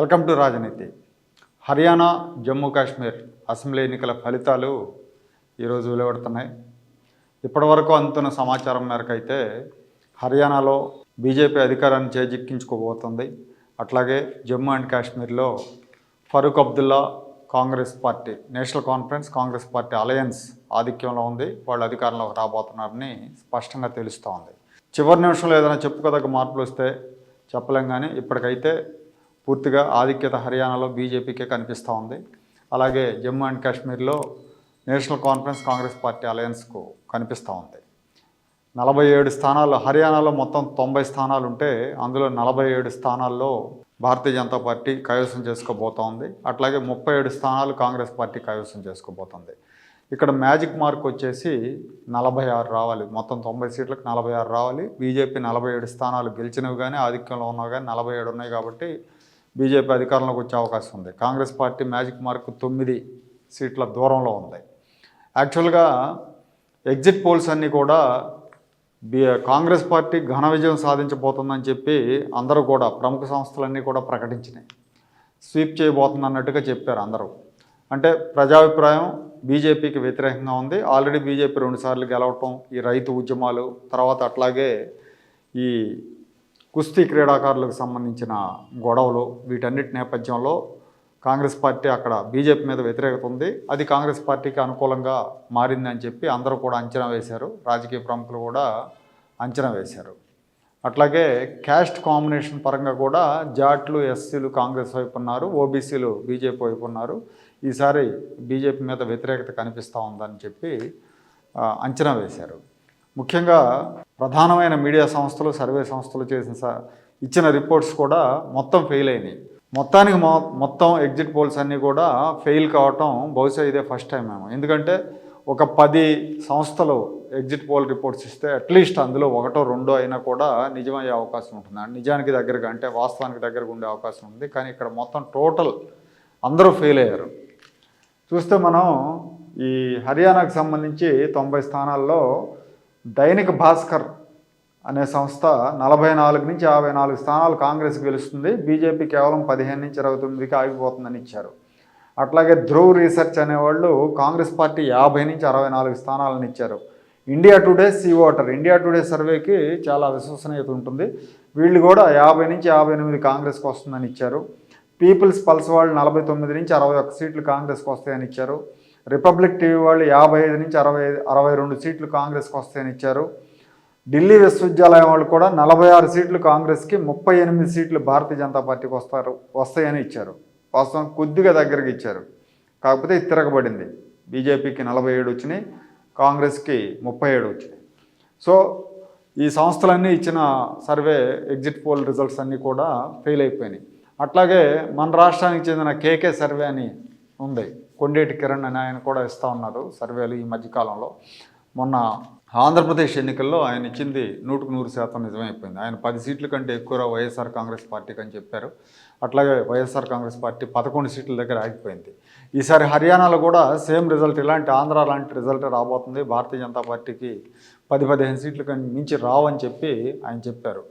Welcome to రాజనీతి. Haryana Jammu Kashmir assembly ఎన్నికల ఫలితాలు ఈరోజు వెలువడుతున్నాయి. ఇప్పటివరకు అందుతున్న సమాచారం మేరకు అయితే హర్యానాలో బీజేపీ అధికారాన్ని చేజిక్కించుకోబోతుంది. అట్లాగే జమ్మూ అండ్ కాశ్మీర్లో Farooq Abdullah Congress party national conference Congress party alliance ఆధిక్యంలో ఉంది. వాళ్ళు అధికారంలోకి రాబోతున్నారని స్పష్టంగా తెలుస్తోంది. చివరి నిమిషంలో ఏదైనా చెప్పుకోదగ్గ మార్పులు వస్తే చెప్పలేం కానీ ఇప్పటికైతే పూర్తిగా ఆధిక్యత హర్యానాలో బీజేపీకే కనిపిస్తూ ఉంది. అలాగే జమ్మూ అండ్ కాశ్మీర్లో నేషనల్ కాన్ఫరెన్స్ కాంగ్రెస్ పార్టీ అలయన్స్కు కనిపిస్తూ ఉంది. నలభై ఏడు స్థానాలు హర్యానాలో మొత్తం తొంభై స్థానాలు ఉంటే అందులో నలభై ఏడు స్థానాల్లో భారతీయ జనతా పార్టీ కైవసం చేసుకోబోతోంది అట్లాగే ముప్పై ఏడు స్థానాలు కాంగ్రెస్ పార్టీ కైవసం చేసుకోబోతోంది ఇక్కడ మ్యాజిక్ మార్క్ వచ్చేసి నలభై ఆరు రావాలి. మొత్తం తొంభై సీట్లకు నలభై ఆరు రావాలి. బీజేపీ నలభై ఏడు స్థానాలు గెలిచినవి కానీ ఆధిక్యంలో ఉన్నవి కానీ నలభై ఏడు ఉన్నాయి కాబట్టి బీజేపీ అధికారంలోకి వచ్చే అవకాశం ఉంది. కాంగ్రెస్ పార్టీ మ్యాజిక్ మార్క్ తొమ్మిది సీట్ల దూరంలో ఉంది. యాక్చువల్గా ఎగ్జిట్ పోల్స్ అన్నీ కూడా బి కాంగ్రెస్ పార్టీ ఘన విజయం సాధించబోతుందని చెప్పి అందరూ కూడా ప్రముఖ సంస్థలన్నీ కూడా ప్రకటించినాయి. స్వీప్ చేయబోతుంది అన్నట్టుగా చెప్పారు అందరూ. అంటే ప్రజాభిప్రాయం బీజేపీకి వ్యతిరేకంగా ఉంది. ఆల్రెడీ బీజేపీ రెండుసార్లు గెలవటం ఈ రైతు ఉద్యమాలు తర్వాత అట్లాగే ఈ కుస్తీ క్రీడాకారులకు సంబంధించిన గొడవలు వీటన్నిటి నేపథ్యంలో కాంగ్రెస్ పార్టీ అక్కడ బీజేపీ మీద వ్యతిరేకత ఉంది. అది కాంగ్రెస్ పార్టీకి అనుకూలంగా మారిందని చెప్పి అందరూ కూడా అంచనా వేశారు. రాజకీయ ప్రముఖులు కూడా అంచనా వేశారు. అట్లాగే క్యాస్ట్ కాంబినేషన్ పరంగా కూడా జాట్లు ఎస్సీలు కాంగ్రెస్ వైపు ఉన్నారు ఓబీసీలు బీజేపీ వైపు ఉన్నారు. ఈసారి బీజేపీ మీద వ్యతిరేకత కనిపిస్తూ ఉందని చెప్పి అంచనా వేశారు. ముఖ్యంగా ప్రధానమైన మీడియా సంస్థలు సర్వే సంస్థలు చేసిన స- ఇచ్చిన రిపోర్ట్స్ కూడా మొత్తం ఫెయిల్ అయినాయి. మొత్తానికి మొ మొత్తం ఎగ్జిట్ పోల్స్ అన్నీ కూడా ఫెయిల్ కావటం బహుశా ఇదే ఫస్ట్ టైం మేము ఎందుకంటే ఒక పది సంస్థలు ఎగ్జిట్ పోల్ రిపోర్ట్స్ ఇస్తే అట్లీస్ట్ అందులో ఒకటో రెండో అయినా కూడా నిజమయ్యే అవకాశం ఉంటుంది. నిజానికి దగ్గరగా అంటే వాస్తవానికి దగ్గరగా ఉండే అవకాశం ఉంది. కానీ ఇక్కడ మొత్తం టోటల్ అందరూ ఫెయిల్ అయ్యారు. చూస్తే మనం ఈ హర్యానాకు సంబంధించి తొంభై స్థానాల్లో దైనిక్ భాస్కర్ అనే సంస్థ నలభై నాలుగు నుంచి యాభై నాలుగు స్థానాలు కాంగ్రెస్ గెలుస్తుంది. బీజేపీ కేవలం పదిహేను నుంచి ఇరవై తొమ్మిదికి ఆగిపోతుందని ఇచ్చారు. అట్లాగే ధ్రువ్ రీసెర్చ్ అనేవాళ్ళు కాంగ్రెస్ పార్టీ యాభై నుంచి అరవై నాలుగు స్థానాలను ఇచ్చారు. India today C voter India today సర్వేకి చాలా విశ్వసనీయత ఉంటుంది. వీళ్ళు కూడా యాభై నుంచి యాభై ఎనిమిది కాంగ్రెస్కి వస్తుందని ఇచ్చారు. పీపుల్స్ పల్స్ వాళ్ళు నలభై తొమ్మిది నుంచి అరవై ఒక్క సీట్లు కాంగ్రెస్కి వస్తాయని ఇచ్చారు. రిపబ్లిక్ టీవీ వాళ్ళు యాభై ఐదు నుంచి అరవై అరవై రెండు సీట్లు కాంగ్రెస్కి వస్తాయని ఇచ్చారు. ఢిల్లీ విశ్వవిద్యాలయం వాళ్ళు కూడా నలభై ఆరు సీట్లు కాంగ్రెస్కి ముప్పై ఎనిమిది సీట్లు భారతీయ జనతా పార్టీకి వస్తారు వస్తాయని ఇచ్చారు. వాస్తవం కొద్దిగా దగ్గరికి ఇచ్చారు. కాకపోతే ఇది తిరగబడింది. బీజేపీకి నలభై ఏడు వచ్చినాయి కాంగ్రెస్కి ముప్పై ఏడు వచ్చినాయి. సో ఈ సంస్థలన్నీ ఇచ్చిన సర్వే ఎగ్జిట్ పోల్ రిజల్ట్స్ అన్నీ కూడా ఫెయిల్ అయిపోయినాయి. అట్లాగే మన రాష్ట్రానికి చెందిన కేకే సర్వే అని ఉంది. కొండేటి కిరణ్ అని ఆయన కూడా ఇస్తూ ఉన్నారు సర్వేలు ఈ మధ్యకాలంలో మొన్న ఆంధ్రప్రదేశ్ ఎన్నికల్లో ఆయన ఇచ్చింది నూటుకు నూరు శాతం నిజమైపోయింది. ఆయన పది సీట్ల కంటే ఎక్కువ వైఎస్ఆర్ కాంగ్రెస్ పార్టీకి అని చెప్పారు. అట్లాగే వైఎస్ఆర్ కాంగ్రెస్ పార్టీ పదకొండు సీట్ల దగ్గర ఆగిపోయింది. ఈసారి హర్యానాలో కూడా సేమ్ రిజల్ట్ ఇలాంటి ఆంధ్ర లాంటి రిజల్ట్ రాబోతుంది. భారతీయ జనతా పార్టీకి పది పదిహేను సీట్ల కంటే మించి రావని చెప్పి ఆయన చెప్పారు.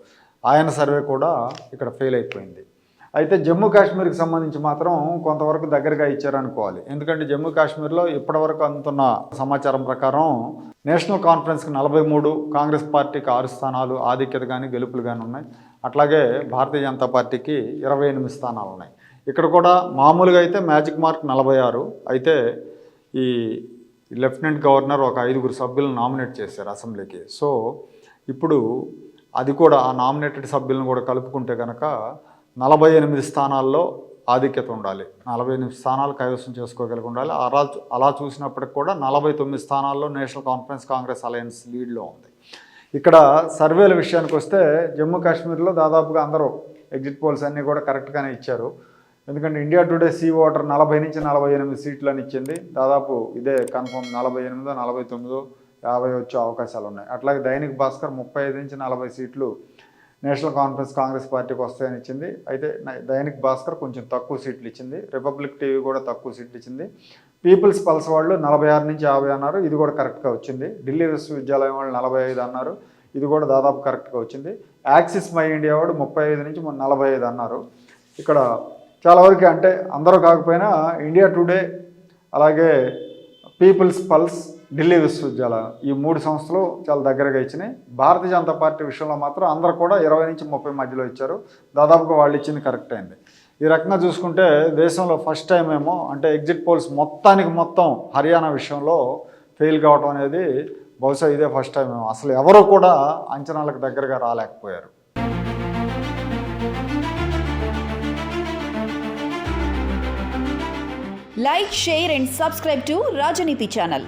ఆయన సర్వే కూడా ఇక్కడ ఫెయిల్ అయిపోయింది. అయితే జమ్మూ కాశ్మీర్కి సంబంధించి మాత్రం కొంతవరకు దగ్గరగా ఇచ్చారనుకోవాలి. ఎందుకంటే జమ్మూ కాశ్మీర్లో ఇప్పటివరకు అందుతున్న సమాచారం ప్రకారం నేషనల్ కాన్ఫరెన్స్కి నలభై మూడు కాంగ్రెస్ పార్టీకి ఆరు స్థానాలు ఆధిక్యత కానీ గెలుపులు కానీ ఉన్నాయి. అట్లాగే భారతీయ జనతా పార్టీకి ఇరవై ఎనిమిది స్థానాలు ఉన్నాయి. ఇక్కడ కూడా మామూలుగా అయితే మ్యాజిక్ మార్క్ నలభై ఆరు అయితే ఈ లెఫ్టినెంట్ గవర్నర్ ఒక ఐదుగురు సభ్యులను నామినేట్ చేశారు అసెంబ్లీకి. సో ఇప్పుడు అది కూడా ఆ నామినేటెడ్ సభ్యులను కూడా కలుపుకుంటే కనుక నలభై ఎనిమిది స్థానాల్లో ఆధిక్యత ఉండాలి. నలభై ఎనిమిది స్థానాలు కైవసం చేసుకోగలిగి ఉండాలి. అలా అలా చూసినప్పటికి కూడా నలభై తొమ్మిది స్థానాల్లో నేషనల్ కాన్ఫరెన్స్ కాంగ్రెస్ అలయన్స్ లీడ్లో ఉంది. ఇక్కడ సర్వేల విషయానికి వస్తే జమ్మూ కాశ్మీర్లో దాదాపుగా అందరూ ఎగ్జిట్ పోల్స్ అన్నీ కూడా కరెక్ట్గానే ఇచ్చారు. ఎందుకంటే ఇండియా టుడే సీ ఓటర్ నలభై నుంచి నలభై ఎనిమిది సీట్లు అని ఇచ్చింది. దాదాపు ఇదే కన్ఫర్మ్ నలభై ఎనిమిదో నలభై తొమ్మిదో యాభై వచ్చే అవకాశాలు ఉన్నాయి. అట్లాగే దైనిక్ భాస్కర్ ముప్పై ఐదు నుంచి నలభై సీట్లు నేషనల్ కాన్ఫరెన్స్ కాంగ్రెస్ పార్టీకి వస్తాయని ఇచ్చింది. అయితే దైనిక్ భాస్కర్ కొంచెం తక్కువ సీట్లు ఇచ్చింది. రిపబ్లిక్ టీవీ కూడా తక్కువ సీట్లు ఇచ్చింది. పీపుల్స్ పల్స్ వాళ్ళు నలభై ఆరు నుంచి యాభై అన్నారు. ఇది కూడా కరెక్ట్గా వచ్చింది. ఢిల్లీ విశ్వవిద్యాలయం వాళ్ళు నలభై ఐదు అన్నారు. ఇది కూడా దాదాపు కరెక్ట్గా వచ్చింది. యాక్సిస్ మై ఇండియా వాడు ముప్పై ఐదు నుంచి నలభై ఐదు అన్నారు. ఇక్కడ చాలా వరకు అంటే అందరూ కాకపోయినా ఇండియా టుడే అలాగే పీపుల్స్ పల్స్ ఢిల్లీ విశ్వవిద్యాలయం ఈ మూడు సంస్థలు చాలా దగ్గరగా ఇచ్చినాయి. భారతీయ జనతా పార్టీ విషయంలో మాత్రం అందరూ కూడా ఇరవై నుంచి ముప్పై మధ్యలో ఇచ్చారు. దాదాపుగా వాళ్ళు ఇచ్చింది కరెక్ట్ అయింది ఈ రకంగా చూసుకుంటే దేశంలో ఫస్ట్ టైం ఏమో అంటే ఎగ్జిట్ పోల్స్ మొత్తానికి మొత్తం హర్యానా విషయంలో ఫెయిల్ కావడం అనేది బహుశా ఇదే ఫస్ట్ టైం ఏమో. అసలు ఎవరు కూడా అంచనాలకు దగ్గరగా రాలేకపోయారు. Like share and subscribe to Rajneeti channel